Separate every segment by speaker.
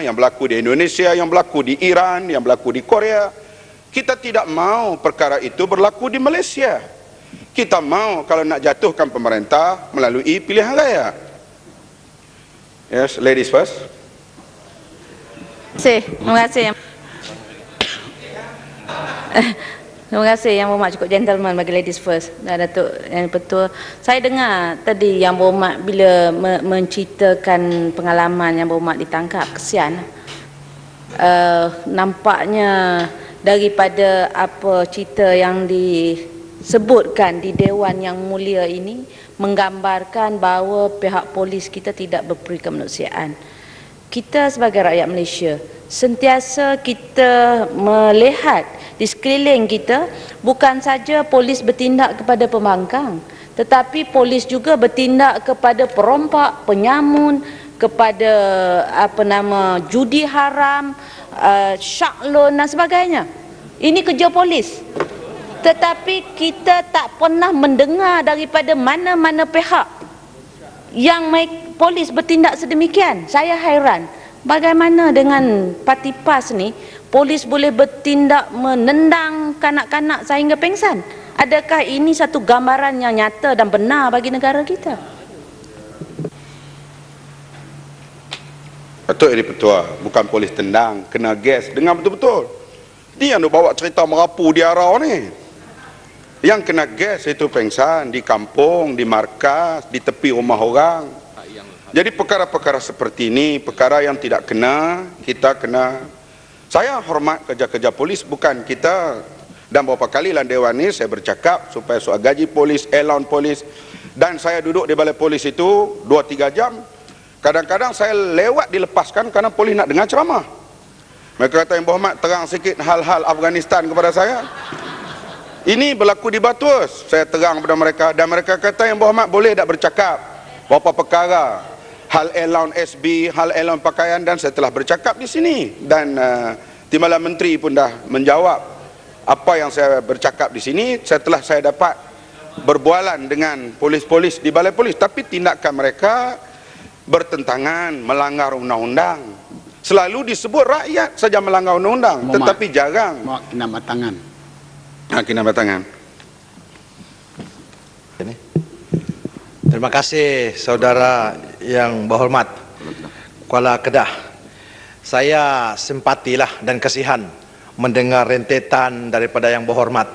Speaker 1: Yang berlaku di Indonesia, yang berlaku di Iran, yang berlaku di Korea. Kita tidak mau perkara itu berlaku di Malaysia. Kita mau kalau nak jatuhkan pemerintah melalui pilihan raya. Yes, ladies first.
Speaker 2: Terima kasih. Terima kasih. Terima kasih Yang Berhormat cukup gentleman bagi ladies first. Dan Datuk yang betul. Saya dengar tadi Yang Berhormat bila me- menceritakan pengalaman Yang Berhormat ditangkap. Kesian. Uh, nampaknya daripada apa cerita yang disebutkan di Dewan Yang Mulia ini menggambarkan bahawa pihak polis kita tidak berperi kemanusiaan. Kita sebagai rakyat Malaysia sentiasa kita melihat di sekeliling kita bukan saja polis bertindak kepada pembangkang tetapi polis juga bertindak kepada perompak, penyamun, kepada apa nama judi haram, uh, syak loan dan sebagainya. Ini kerja polis. Tetapi kita tak pernah mendengar daripada mana-mana pihak yang polis bertindak sedemikian. Saya hairan. Bagaimana dengan parti PAS ni polis boleh bertindak menendang kanak-kanak sehingga pengsan? Adakah ini satu gambaran yang nyata dan benar bagi negara kita?
Speaker 1: Datuk Eri Petua, bukan polis tendang, kena gas. Dengar betul-betul. Ni yang bawa cerita merapu di arau ni. Yang kena gas itu pengsan di kampung, di markas, di tepi rumah orang. Jadi perkara-perkara seperti ini, perkara yang tidak kena, kita kena. Saya hormat kerja-kerja polis, bukan kita. Dan beberapa kali dalam dewan ini saya bercakap supaya soal gaji polis, allowance polis. Dan saya duduk di balai polis itu 2-3 jam. Kadang-kadang saya lewat dilepaskan kerana polis nak dengar ceramah. Mereka kata yang berhormat terang sikit hal-hal Afghanistan kepada saya. Ini berlaku di Batuas. Saya terang kepada mereka dan mereka kata yang berhormat boleh tak bercakap beberapa perkara hal allowance SB, hal allowance pakaian dan saya telah bercakap di sini dan uh, Timbalan Menteri pun dah menjawab apa yang saya bercakap di sini. Saya telah saya dapat berbualan dengan polis-polis di balai polis tapi tindakan mereka bertentangan melanggar undang-undang. Selalu disebut rakyat saja melanggar undang-undang tetapi jarang
Speaker 3: kena batangan.
Speaker 1: ha, kena batangan.
Speaker 4: Ini. Terima kasih saudara yang berhormat Kuala Kedah. Saya simpatilah dan kasihan mendengar rentetan daripada yang berhormat.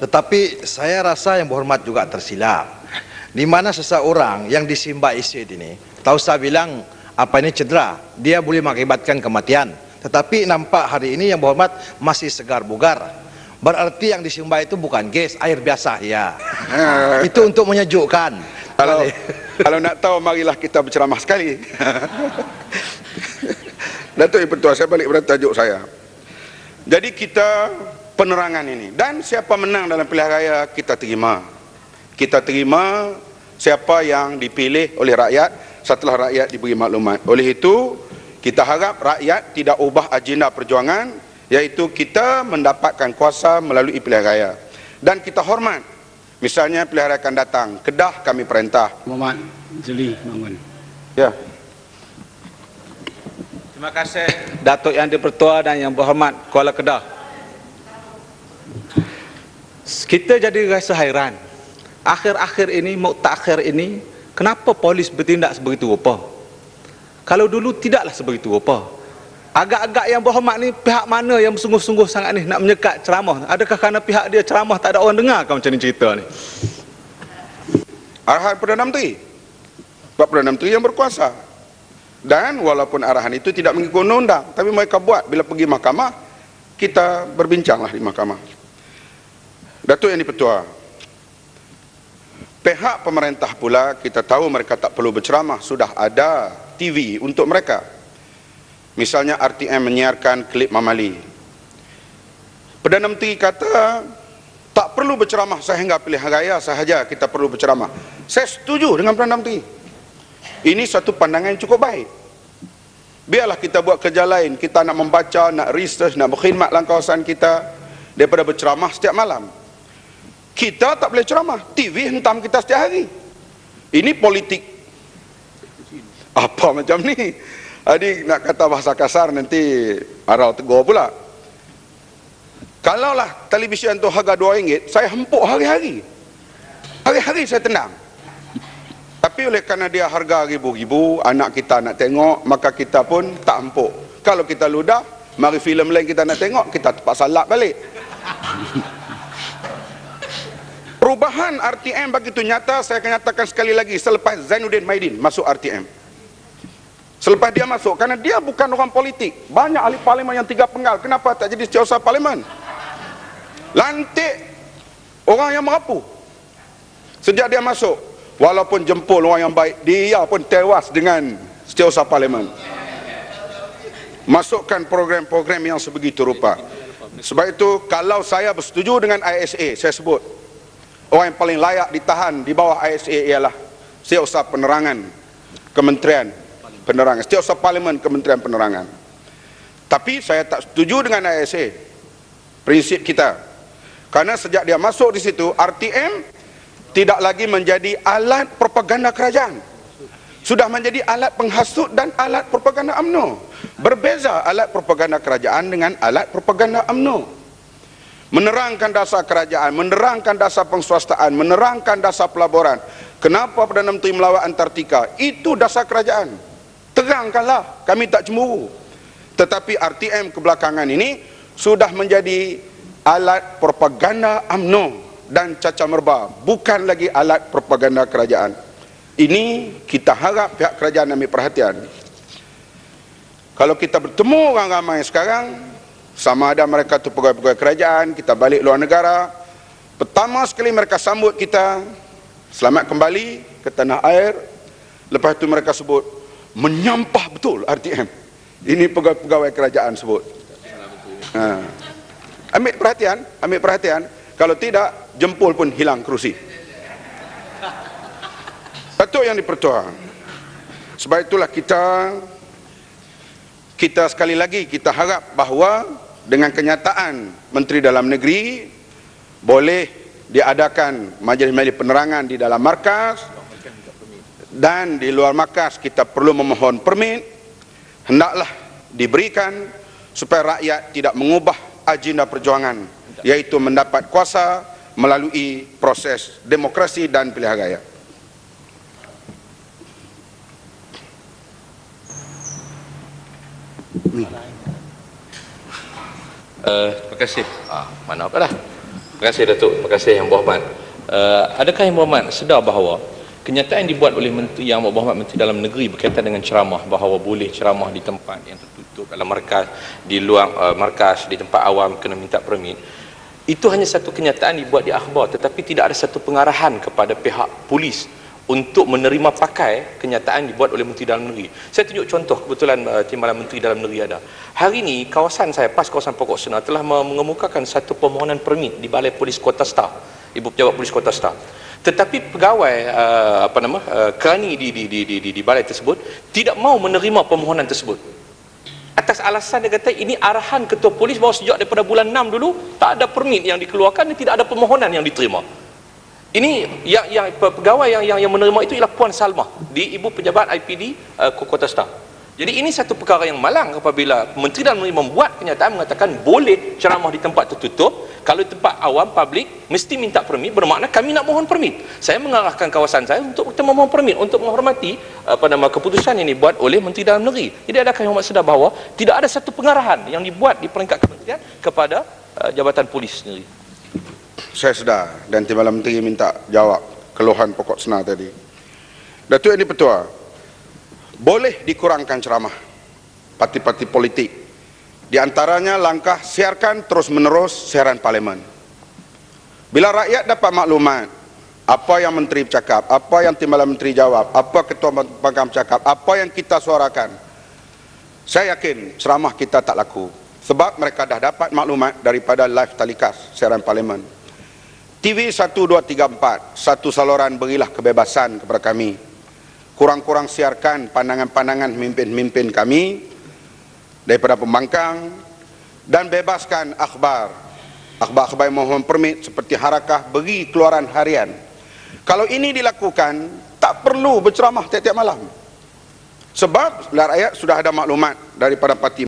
Speaker 4: Tetapi saya rasa yang berhormat juga tersilap. Di mana seseorang yang disimba isid ini, tahu saya bilang apa ini cedera, dia boleh mengakibatkan kematian. Tetapi nampak hari ini yang berhormat masih segar bugar. Berarti yang disimba itu bukan gas, air biasa ya. Itu untuk menyejukkan.
Speaker 1: Kalau kalau nak tahu marilah kita berceramah sekali. Datuk Ibu Petua, saya balik pada tajuk saya. Jadi kita penerangan ini dan siapa menang dalam pilihan raya kita terima. Kita terima siapa yang dipilih oleh rakyat setelah rakyat diberi maklumat. Oleh itu kita harap rakyat tidak ubah agenda perjuangan iaitu kita mendapatkan kuasa melalui pilihan raya. Dan kita hormat misalnya pilihan raya akan datang, Kedah kami perintah
Speaker 3: Muhammad Jeli bangun.
Speaker 1: Ya.
Speaker 5: Terima kasih Datuk Yang Dipertua dan Yang Berhormat Kuala Kedah. Kita jadi rasa hairan. Akhir-akhir ini, muktakhir ini, kenapa polis bertindak sebegitu rupa? Kalau dulu tidaklah sebegitu rupa. Agak-agak yang berhormat ni pihak mana yang sungguh-sungguh sangat ni nak menyekat ceramah? Adakah kerana pihak dia ceramah tak ada orang dengar kau macam ni cerita ni?
Speaker 1: Arahan Perdana Menteri. Sebab Perdana Menteri yang berkuasa. Dan walaupun arahan itu tidak mengikut undang-undang, tapi mereka buat bila pergi mahkamah, kita berbincanglah di mahkamah. Datuk yang dipertua, pihak pemerintah pula kita tahu mereka tak perlu berceramah, sudah ada TV untuk mereka. Misalnya RTM menyiarkan klip Mamali. Perdana Menteri kata tak perlu berceramah sehingga pilihan raya sahaja kita perlu berceramah. Saya setuju dengan Perdana Menteri. Ini satu pandangan yang cukup baik. Biarlah kita buat kerja lain. Kita nak membaca, nak research, nak berkhidmat dalam kawasan kita daripada berceramah setiap malam. Kita tak boleh ceramah. TV hentam kita setiap hari. Ini politik. Apa macam ni? Adik nak kata bahasa kasar nanti arau tegur pula. Kalaulah televisyen tu harga RM2, saya hempuk hari-hari. Hari-hari saya tendang. Tapi oleh kerana dia harga ribu-ribu, anak kita nak tengok, maka kita pun tak hempuk. Kalau kita ludah, mari filem lain kita nak tengok, kita terpaksa lap balik. Perubahan RTM begitu nyata, saya akan nyatakan sekali lagi selepas Zainuddin Maidin masuk RTM. Selepas dia masuk, kerana dia bukan orang politik. Banyak ahli parlimen yang tiga penggal. Kenapa tak jadi setiausaha parlimen? Lantik orang yang merapu. Sejak dia masuk, walaupun jempol orang yang baik, dia pun tewas dengan setiausaha parlimen. Masukkan program-program yang sebegitu rupa. Sebab itu, kalau saya bersetuju dengan ISA, saya sebut, orang yang paling layak ditahan di bawah ISA ialah Setiausaha Penerangan Kementerian Penerangan Setiausaha Parlimen Kementerian Penerangan tapi saya tak setuju dengan ISA prinsip kita kerana sejak dia masuk di situ RTM tidak lagi menjadi alat propaganda kerajaan sudah menjadi alat penghasut dan alat propaganda UMNO berbeza alat propaganda kerajaan dengan alat propaganda UMNO menerangkan dasar kerajaan, menerangkan dasar pengswastaan, menerangkan dasar pelaburan. Kenapa Perdana Menteri melawat Antartika? Itu dasar kerajaan. Terangkanlah, kami tak cemburu. Tetapi RTM kebelakangan ini sudah menjadi alat propaganda UMNO dan caca merba, bukan lagi alat propaganda kerajaan. Ini kita harap pihak kerajaan ambil perhatian. Kalau kita bertemu orang ramai sekarang, sama ada mereka tu pegawai-pegawai kerajaan kita balik luar negara pertama sekali mereka sambut kita selamat kembali ke tanah air lepas tu mereka sebut menyampah betul RTM ini pegawai-pegawai kerajaan sebut. Ha. ambil perhatian ambil perhatian. Kalau tidak jempol pun hilang kerusi. Betul yang dipertua sebab itulah kita kita sekali lagi kita harap bahawa dengan kenyataan Menteri Dalam Negeri boleh diadakan majlis-majlis penerangan di dalam markas dan di luar markas kita perlu memohon permit hendaklah diberikan supaya rakyat tidak mengubah agenda perjuangan iaitu mendapat kuasa melalui proses demokrasi dan pilihan raya.
Speaker 6: Uh, terima kasih. Ah, mana apa dah. Terima kasih Datuk. Terima kasih Yang Berhormat. Uh, adakah Yang Berhormat sedar bahawa kenyataan dibuat oleh Menteri Yang Berhormat Menteri Dalam Negeri berkaitan dengan ceramah bahawa boleh ceramah di tempat yang tertutup dalam markas, di luar uh, markas, di tempat awam kena minta permit. Itu hanya satu kenyataan dibuat di akhbar tetapi tidak ada satu pengarahan kepada pihak polis untuk menerima pakai kenyataan dibuat oleh Menteri Dalam Negeri. Saya tunjuk contoh kebetulan uh, timbalan Menteri Dalam Negeri ada. Hari ini kawasan saya PAS kawasan Pokok Senar telah mengemukakan satu permohonan permit di Balai Polis Kota Star, Ibu Pejabat Polis Kota Star. Tetapi pegawai uh, apa nama uh, kerani di, di, di, di, di, balai tersebut tidak mau menerima permohonan tersebut. Atas alasan dia kata ini arahan ketua polis bahawa sejak daripada bulan 6 dulu tak ada permit yang dikeluarkan dan tidak ada permohonan yang diterima. Ini yang yang pegawai yang yang, yang menerima itu ialah Puan Salma di Ibu Pejabat IPD uh, Kota Star. Jadi ini satu perkara yang malang apabila Menteri Dalam Negeri membuat kenyataan mengatakan boleh ceramah di tempat tertutup kalau tempat awam publik mesti minta permit bermakna kami nak mohon permit. Saya mengarahkan kawasan saya untuk kita memohon permit untuk menghormati apa nama keputusan ini buat oleh Menteri Dalam Negeri. Jadi adakah yang sedar bahawa tidak ada satu pengarahan yang dibuat di peringkat kementerian kepada uh, jabatan polis sendiri
Speaker 1: saya sedar dan Timbalan Menteri minta jawab keluhan pokok senar tadi. Datuk ini petua, boleh dikurangkan ceramah parti-parti politik. Di antaranya langkah siarkan terus menerus siaran parlimen. Bila rakyat dapat maklumat apa yang menteri bercakap, apa yang timbalan menteri jawab, apa ketua pangkam cakap, apa yang kita suarakan, saya yakin ceramah kita tak laku. Sebab mereka dah dapat maklumat daripada live telecast siaran parlimen. TV 1234, satu saluran berilah kebebasan kepada kami. Kurang-kurang siarkan pandangan-pandangan mimpin-mimpin kami daripada pembangkang dan bebaskan akhbar. Akhbar-akhbar mohon permit seperti harakah beri keluaran harian. Kalau ini dilakukan, tak perlu berceramah tiap-tiap malam. Sebab rakyat sudah ada maklumat daripada parti